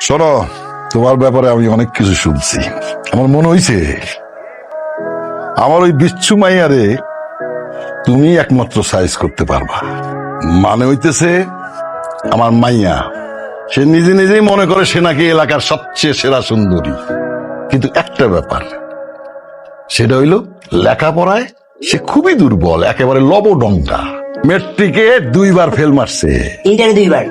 শোনো তোমার ব্যাপারে আমি অনেক কিছু শুনছি। আমার মনে হইছে আমার ওই বিচ্ছু মাইয়ারে তুমি একমাত্র সাইজ করতে পারবা। মানে হইতেছে আমার মাইয়া সে নিজে নিজেই মনে করে সে নাকি এলাকার সবচেয়ে সেরা সুন্দরী। কিন্তু একটা ব্যাপার সেটা হইল লেখাপড়ায় সে খুবই দুর্বল একেবারে লবডঙ্কা মেট্রিকে দুইবার ফেল মারছে। ইন্টারে দুইবার।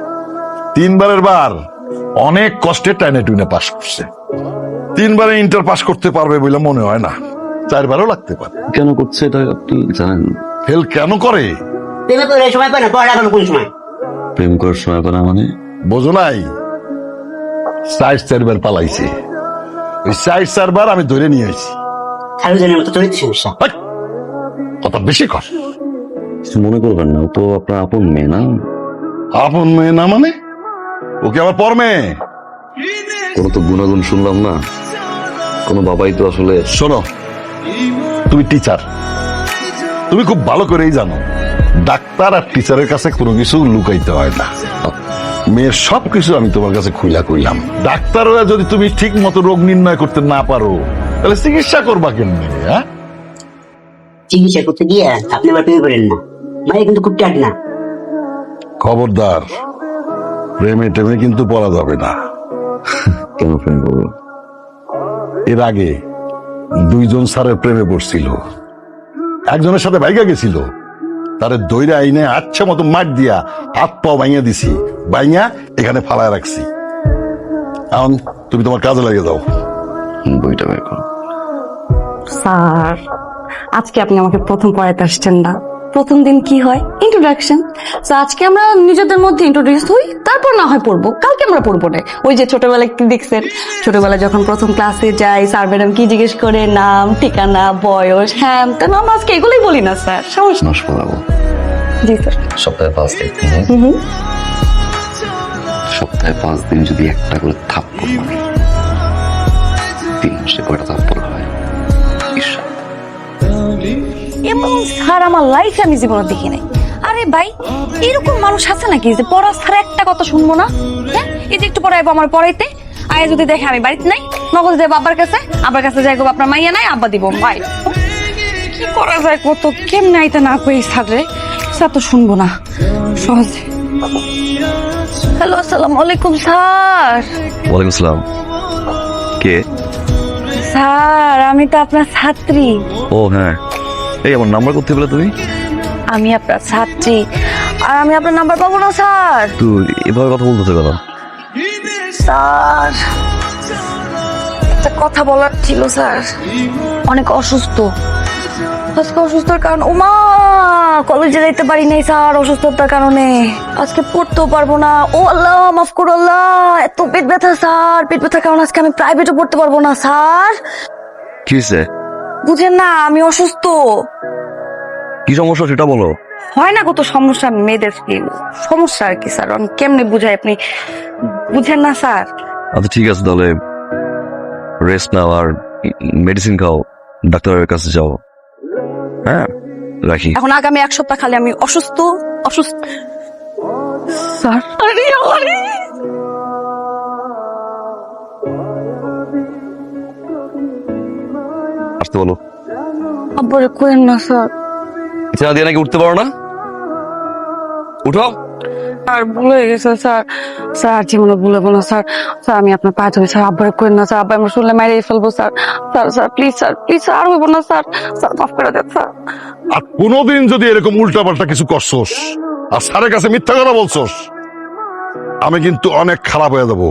তিনবারের বার। অনেক কষ্টে টাইনে টুইনে পাশ করছে। তিনবারে ইন্টার পাস করতে পারবে বলে মনে হয় না। চারবারও লাগতে পারে। কেন করছে এটা আপনি জানেন ফেল কেন করে? প্রেমে করে সময় পায় না পড়ালেখা কোন সময়? প্রেম করার সময় পারা মানে? বোঝো নাই? সাইজ চারবার পালাইছে। ওই সাইজ চারবার আমি ধরে নিয়ে আসি খালুজনের মতো চরিত্র সমস্যা। কথা বেশি কর। কিছু মনে করবেন না ও তো আপনার আপন মেয়ে না? আপন মেয়ে না মানে? ওকে আবার পর মেয়ে কোনো তো গুণাগুণ শুনলাম না। কোনো বাবাই তো আসলে শোনো তুমি টিচার তুমি খুব ভালো করেই জানো ডাক্তার আর টিচারের কাছে কোনো কিছু লুকাইতে হয় না। মেয়ের সব কিছু আমি তোমার কাছে খুইলা কইলাম। ডাক্তাররা যদি তুমি ঠিক মতো রোগ নির্ণয় করতে না পারো তাহলে চিকিৎসা করবা কেমনে হ্যাঁ? চিকিৎসা করতে গিয়ে আপনি আবার প্রেমে করেন না। মায়ের কিন্তু খুব টাট না। খবরদার। প্রেমে টেমে কিন্তু পড়া যাবে না। কেন প্রেম করব এর আগে দুইজন স্যারের প্রেমে পড়ছিল। একজনের সাথে বাইকা গেছিল। তারে দৈরে আইনে আচ্ছা মতো মার দিয়া হাত পাও বাইঙা দিছি। বাইঙা এখানে ফালায় রাখছি। এখন তুমি তোমার কাজে লাগে যাও বইটা বের করো। স্যার আজকে আপনি আমাকে প্রথম পড়াইতে আসছেন না। প্রথম দিন কি হয়? ইন্ট্রোডাকশন তো আজকে আমরা নিজেদের মধ্যে ইন্ট্রোডিউস হই তারপর না হয় পড়ব। কালকে আমরা পড়ব না। ওই যে ছোটবেলায় কি দেখছেন? ছোটবেলায় যখন প্রথম ক্লাসে যাই স্যার ম্যাডাম কি জিজ্ঞেস করে? নাম ঠিকানা বয়স হ্যাঁ তা আমরা আজকে এগুলোই বলি না স্যার সমস্যা মাস পড়াবো জি স্যার সপ্তাহে পাঁচ দিন সপ্তাহে পাঁচ দিন যদি একটা করে থাপ্পড় তিন মাসে কয়টা থাপ্পড়? এমন স্যার আমার লাইফে আমি জীবনে দেখি নাই। আরে ভাই এরকম মানুষ আছে নাকি যে পড়া স্যার একটা কথা শুনব না? হ্যাঁ? এই যে একটু পড়াইবো আমার পড়াইতে। আয় যদি দেখে আমি বাড়িতে নাই নগদ দেবো আব্বার কাছে আব্বার কাছে যাই আপনার মাইয়া নাই আব্বা দিব ভাই। কি করা যায় কত? কেমনে আইতে না কই স্যার রে? স্যার তো শুনব না। সহজে। হ্যালো আসসালামু আলাইকুম স্যার। ওয়ালাইকুম আসসালাম। কে? স্যার আমি তো আপনার ছাত্রী। ও হ্যাঁ। এই আমার নাম্বার করতে বলে তুমি। আমি আপনার ছাত্রী। আর আমি আপনার নাম্বার পাবো না স্যার। তুই এভাবে কথা বলতে কেন? স্যার একটা কথা বলার ছিল স্যার। অনেক অসুস্থ। আজকে অসুস্থতার কারণ ওমা কলেজে যাইতে পারি নাই স্যার অসুস্থতার কারণে। আজকে পড়তেও পারব না। ও আল্লাহ মাফ করো আল্লাহ এত পেট ব্যথা স্যার। পেট ব্যথার কারণে আজকে আমি প্রাইভেটও পড়তে পারব না স্যার। কি বুঝেন না আমি অসুস্থ। কি সমস্যা সেটা বলো। হয় না কত সমস্যা মেয়েদের কি সমস্যা আর কি স্যার? আমি কেমনে বুঝাই আপনি? বুঝেন না স্যার। আচ্ছা ঠিক আছে তাহলে। রেস্ট নাও আর মেডিসিন খাও ডাক্তারের কাছে যাও। হ্যাঁ রাখি। এখন আগামী এক সপ্তাহ খালি আমি অসুস্থ অসুস্থ। স্যার। আরে আরে আসতে বলো। আব্বারে কোয়েন না স্যার। বিছানা দিয়ে নাকি উঠতে পারো না? উঠো আর ভুল হয়ে গেছে স্যার। স্যার জীবনে ভুলবো না স্যার। স্যার আমি আপনার পায়ে ধরি স্যার। আব্বারে কোয়েন না স্যার। আব্বা আমরা শুনলে মাইরে ফেলব sir. Sir sir please sir please sir আর হইব না স্যার। স্যার মাফ করে দেন স্যার। আর কোনোদিন যদি এরকম উল্টাপাল্টা কিছু করছস আর স্যারের কাছে মিথ্যা কথা বলছস আমি কিন্তু অনেক খারাপ হয়ে যাব।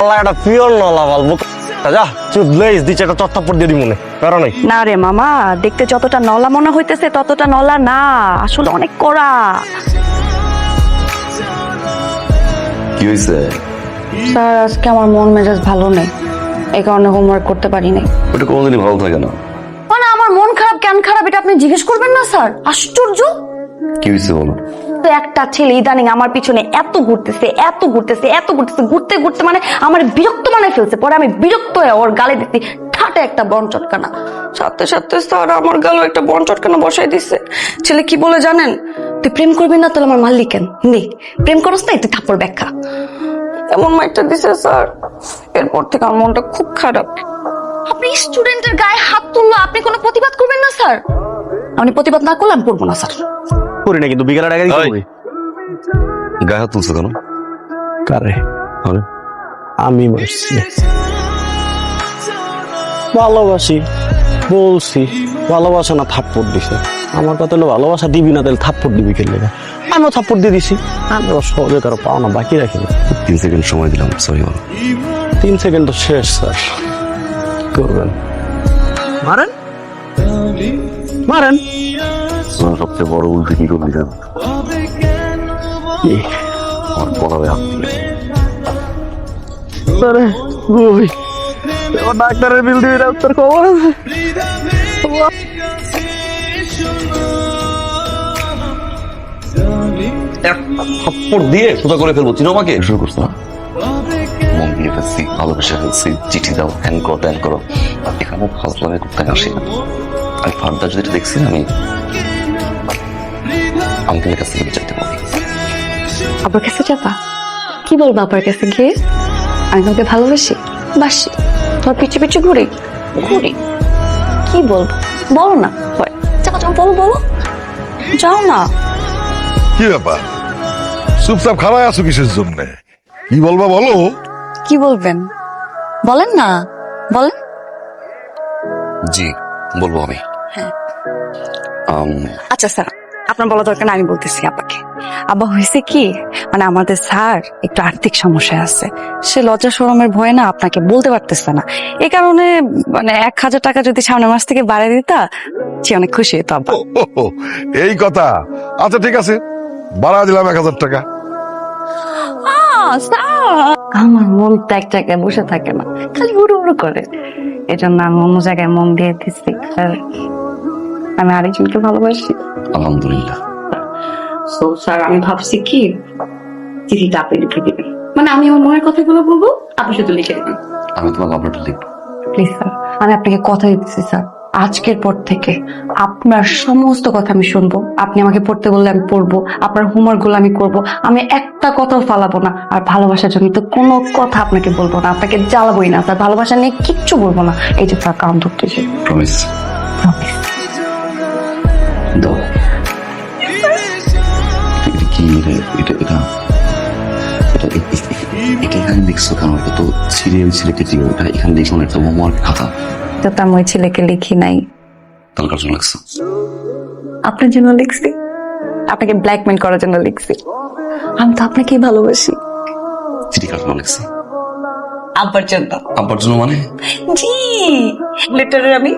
আল্লাহ একটা পিওর নলা বলব যা দিয়ে মনে কারণ নাই? না রে মামা দেখতে যতটা নলা মনে হইতেছে ততটা নলা না। আসলে অনেক কড়া। কি হয়েছে স্যার আজকে আমার মন মেজাজ ভালো নেই। এই কারণে হোমওয়ার্ক করতে পারি নাই। ওটা কোনোদিনই ভালো থাকে না। মানে আমার মন খারাপ কেন খারাপ এটা আপনি জিজ্ঞেস করবেন না স্যার? আশ্চর্য! কি হয়েছে বলো? একটা ছেলে ইদানিং আমার পিছনে এত ঘুরতেছে এত ঘুরতেছে এত ঘুরতেছে, ঘুরতে ঘুরতে মানে আমার বিরক্ত মানে ফেলছে। পরে আমি বিরক্ত হয়ে ওর গালে দিচ্ছি, ঠাটে একটা বন চটকানা। সাথে সাথে স্যার আমার গালে একটা বন চটকানা বসাই দিচ্ছে ছেলে কি বলে জানেন? তুই প্রেম করবি না তাহলে আমার মাল্লি কেন? নে, প্রেম করস না, তুই থাপ্পড় ব্যাখ্যা। এমন মাইকটা দিছে স্যার। এরপর থেকে আমার মনটা খুব খারাপ। আপনি স্টুডেন্টের গায়ে হাত তুললো, আপনি কোনো প্রতিবাদ করবেন না, স্যার? আপনি প্রতিবাদ না করলে আমি করব না, স্যার। করি না কিন্তু বিকেলে টাকা দিতে হবে। গায়ে হাত তুলছো কেন? কারে? আরে। আমি বলছি। ভালোবাসি বলছি ভালোবাসা না থাপ্পড় দিছে। আমার কথা হলো ভালোবাসা দিবি না তাহলে থাপ্পড় দিবি খেলে আমিও থাপ্পড় দিয়ে দিছি। আমি ওর সহজে কারও পাওনা বাকি রাখিনি তিন সেকেন্ড সময় দিলাম সরি বলো। তিন সেকেন্ড তো শেষ স্যার। করবেন। মারেন? মারেন। সবচেয়ে বড় উল্টে কি জানো? আমার দিলে আরে ওই ও ডাক্তারের বিল দিবি না তোর খবর আছে? থাপ্পড় দিয়ে সোজা করে ফেলব চিনো আমাকে? শুরু করছ না। মন দিয়ে ফেলছি ভালোবেসে ফেলছি চিঠি দাও হ্যান করো ত্যান করো। এখানে ফাজলামে করতে আসি? না আমি ফার্দার যদি দেখছি আমি আঙ্কেলের কাছ থেকে বিচারতে পারি। আবার কাছে যাবা? কি বলব আবার কাছে গিয়ে? আমি তোমাকে ভালোবাসি? বাসি। তোমার পিছু পিছু ঘুরি? ঘুরি। কি বলব? বলো না। হয় যাও যাও বলো বলো। যাও না। কি ব্যাপার? চুপচাপ খাড়ায় আছো কিসের জন্য? কি বলবা বলো? কি বলবেন? বলেন না। বলেন। জি বলব আমি। হ্যাঁ। আচ্ছা স্যার আপনার বলা দরকার আমি বলতেছি আব্বাকে আব্বা হয়েছে কি? মানে আমাদের স্যার একটু আর্থিক সমস্যা আছে। সে লজ্জা শরমের ভয়ে না আপনাকে বলতে পারতেছে না। এই কারণে মানে এক হাজার টাকা যদি সামনের মাস থেকে বাড়িয়ে দিতা সে অনেক খুশি হতো আব্বা। এই কথা। আচ্ছা ঠিক আছে। বাড়া দিলাম এক হাজার টাকা। আমার মন এক জায়গায় বসে থাকে না। খালি উড়ু উড়ু করে। এজন্য আমি অন্য জায়গায় মন দিয়ে দিচ্ছি আর আমি আরেকজনকে ভালোবাসি। আলহামদুলিল্লাহ। সো স্যার আমি ভাবছি কি? চিঠিটা আপনি লিখে দিবেন। মানে আমি আমার মনের কথাগুলো বলব আপনি শুধু লিখে দেবেন। আমি তোমার লিখব। প্লিজ স্যার আমি আপনাকে কথা দিতেছি স্যার আজকের পর থেকে আপনার সমস্ত কথা আমি শুনব। আপনি আমাকে পড়তে বললে আমি পড়ব আপনার হোমওয়ার্কগুলো আমি করব। আমি একটা কথাও ফালাবো না আর ভালোবাসার জন্য তো কোনো কথা আপনাকে বলব না আপনাকে জ্বালাবোই না স্যার ভালোবাসা নিয়ে কিচ্ছু বলব না। এই যে স্যার কাম ধরতেছে। প্রমিস দাও এটা- এটা এটা এটা এটা এখানে লিখছো কেন? এটা তো সিরিয়াল সিলেক্টে দিও এটা এখানে লিখো একটা হোমওয়ার্ক খাতা। তো তার ওই ছেলেকে লিখি নাই। তাহলে কার জন্য লিখছো? আপনার জন্য লিখছি। আপনাকে ব্ল্যাকমেল করার জন্য লিখছি। আমি তো আপনাকে ভালোবাসি। চিঠি কার জন্য লিখছি? আব্বার জন্য। আব্বার জন্য মানে? জি লেটারের আমি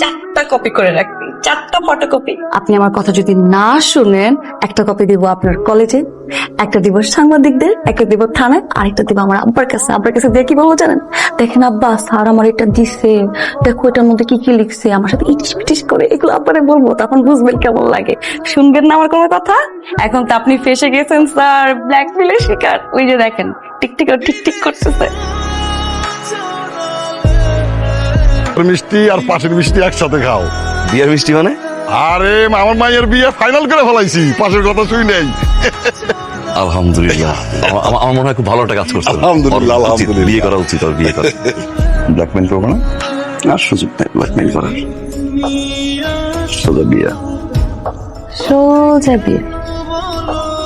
চারটা কপি করে রাখবি, চারটা ফটোকপি আপনি আমার কথা যদি না শুনেন, একটা কপি দিব আপনার কলেজে একটা দিব সাংবাদিকদের, একটা দিব থানায়, আরেকটা দিব আমার আব্বার কাছে। আব্বার কাছে দিয়ে কি বলব জানেন? দেখেন আব্বা, স্যার আমার এটা দিছে। দেখো, এটার মধ্যে কি কি লিখছে? আমার সাথে ইটিস পিটিস করে এগুলো আব্বারে বলব, তখন বুঝবেন কেমন লাগে। শুনবেন না আমার কোনো কথা? এখন তো আপনি ফেসে গেছেন, স্যার। ব্ল্যাকমেলের শিকার। ওই যে দেখেন টিকটিক টিকটিক করতেছে। মিষ্টি আর পাশের মিষ্টি একসাথে খাও। বিয়ার মিষ্টি মানে? আরে আমার মায়ের বিয়ে ফাইনাল করে ফেলাইছি পাশের কথা শুই নেই। আলহামদুলিল্লাহ। আমার- মনে হয় খুব ভালো একটা কাজ করছে। আলহামদুলিল্লাহ, আলহামদুলিল্লাহ। বিয়ে করা উচিত ওর বিয়ে করা। ব্ল্যাকমেল করব না? আর সুযোগ নেই ব্ল্যাকমেল করার। সোজা বিয়ে। সোজা বিয়ে।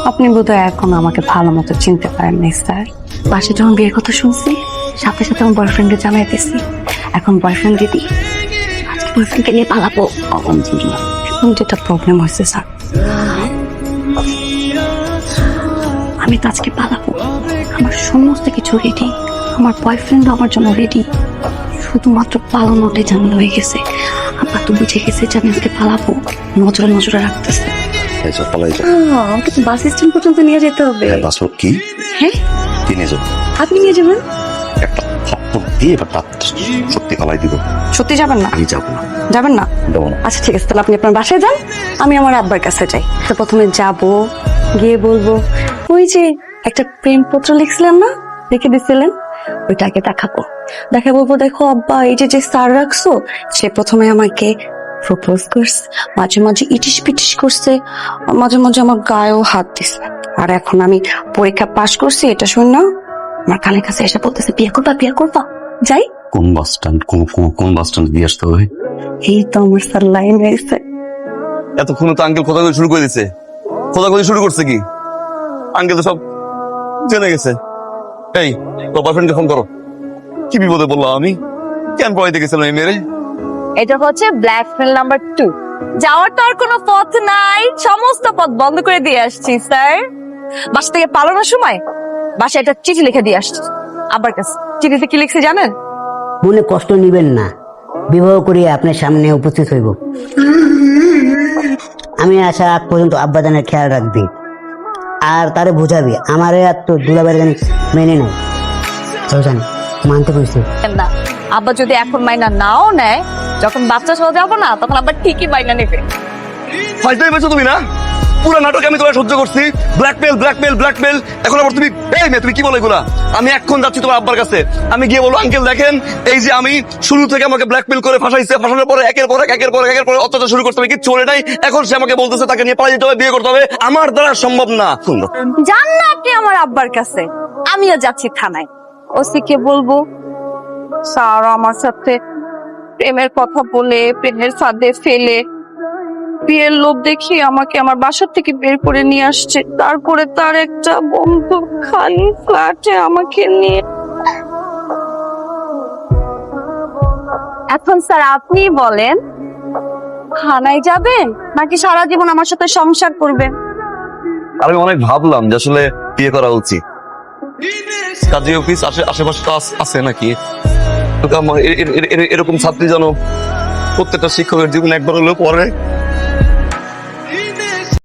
আপনি বোধহয় এখন আমাকে ভালো মতো চিনতে পারেন নাই স্যার। পাশে যখন বিয়ের কথা শুনছি সাথে সাথে আমার বয়ফ্রেন্ডকে জানাইতেছি। এখন বয়ফ্রেন্ড দিদি আজকে বয়ফ্রেন্ডকে নিয়ে পালাবো। এখন যেটা প্রবলেম হয়েছে স্যার আমি তো আজকে পালাবো। আমার সমস্ত কিছু রেডি আমার বয়ফ্রেন্ডও আমার জন্য রেডি শুধুমাত্র পালানোটাই ঝামেলা হয়ে গেছে। আবার তো বুঝে গেছে যে আমি আজকে পালাবো। নজরে নজরে রাখতেছে। আমাকে তো বাস স্ট্যান্ড পর্যন্ত নিয়ে যেতে হবে। হ্যাঁ, পাসপোর্ট কি? হ্যাঁ? আপনি নিয়ে যাবেন? থাপ্পড় দিয়ে এবার দাঁত সত্যি পালাই দিব। সত্যি যাবেন না? আমি যাব না। যাবেন না? দেবো না। আচ্ছা ঠিক আছে তাহলে আপনি আপনার বাসায় যান আমি আমার আব্বার কাছে যাই। তো প্রথমে যাব গিয়ে বলব ওই যে একটা প্রেমপত্র লিখছিলেন না? লিখে দিছিলেন? ওইটাকে দেখাবো। দেখা বলব দেখো আব্বা এই যে যে স্যার রাখছো সে প্রথমে আমাকে প্রপোজ করছে মাঝে মাঝে ইটিস পিটিস করছে মাঝে মাঝে আমার গায়েও হাত দিছে। আর এখন আমি পরীক্ষা পাশ করছি এটা শুন না? আমার কানের কাছে এসে বলতেছে বিয়ে করবা বিয়ে করবা যাই। কোন বাস স্ট্যান্ড কোন কোন- বাস স্ট্যান্ড দিয়ে আসতে হবে? এই তো আমার স্যার লাইন হয়েছে এতক্ষণ তো আঙ্কেল খোঁজা শুরু করে দিছে। খোঁজা শুরু করছে কি? আঙ্কেল তো সব জেনে গেছে। এই তোর বয়ফ্রেন্ডকে ফোন করো। কি বিপদে বললাম আমি? কেন পড়াইতে গেছিলাম এই মেরে এটা হচ্ছে ব্ল্যাক মেল নাম্বার টু যাওয়ার তো আর কোনো পথ নাই সমস্ত পথ বন্ধ করে দিয়ে আসছি স্যার। বাসা থেকে পালানোর সময় বাসায় একটা চিঠি লিখে দিয়ে আসছি। আবার কাছে। চিঠিতে কি লিখছে জানেন? মনে কষ্ট নিবেন না। বিবাহ করিয়া আপনার সামনে উপস্থিত হইব। আমি আসা আগ পর্যন্ত আব্বাদানের খেয়াল রাখবি। আর তারে বুঝাবি আমারে আর তো দুলাবারে জানি মেনে নেয় জানি মানতে কইছে না আব্বা যদি এখন মাইনা নাও নেয় যখন বাচ্চা সহ যাব না তখন আবার ঠিকই মাইনা নেবে। ফাইটাই তুমি না? পুরো নাটক আমি তোমার সহ্য করছি। ব্ল্যাকমেল ব্ল্যাকমেল ব্ল্যাকমেল এখন আবার তুমি এই মেয়ে, তুমি কি বলে এগুলা? আমি এখন যাচ্ছি তোমার আব্বার কাছে। আমি গিয়ে বলব, আঙ্কেল, দেখেন, এই যে আমি শুরু থেকে আমাকে ব্ল্যাকমেল করে ফাঁসাইছে। ফাঁসানোর পরে, একের পর একের পর একের পর অত্যাচার শুরু করতে হবে। কিচ্ছু বলে নাই। এখন সে আমাকে বলতেছে, তাকে নিয়ে পালিয়ে যেতে হবে, বিয়ে করতে হবে। আমার দ্বারা সম্ভব না। যান না। আপনি আমার আব্বার কাছে। আমিও যাচ্ছি থানায়। ওসিকে বলব, স্যার, আমার সাথে প্রেমের কথা বলে, প্রেমের সাথে ফেলে বিয়ের লোভ দেখিয়ে আমাকে আমার বাসার থেকে বের করে নিয়ে আসছে। তারপরে তার একটা বন্ধু খালি ফ্ল্যাটে আমাকে নিয়ে এখন স্যার আপনি বলেন। থানায় যাবেন? নাকি সারা জীবন আমার সাথে সংসার করবেন? আমি অনেক ভাবলাম যে আসলে বিয়ে করা উচিত। কাজী অফিস আসে আশেপাশে আস- আছে নাকি? এরকম ছাত্রী যেন প্রত্যেকটা শিক্ষকের জীবনে একবার হলেও পড়ে।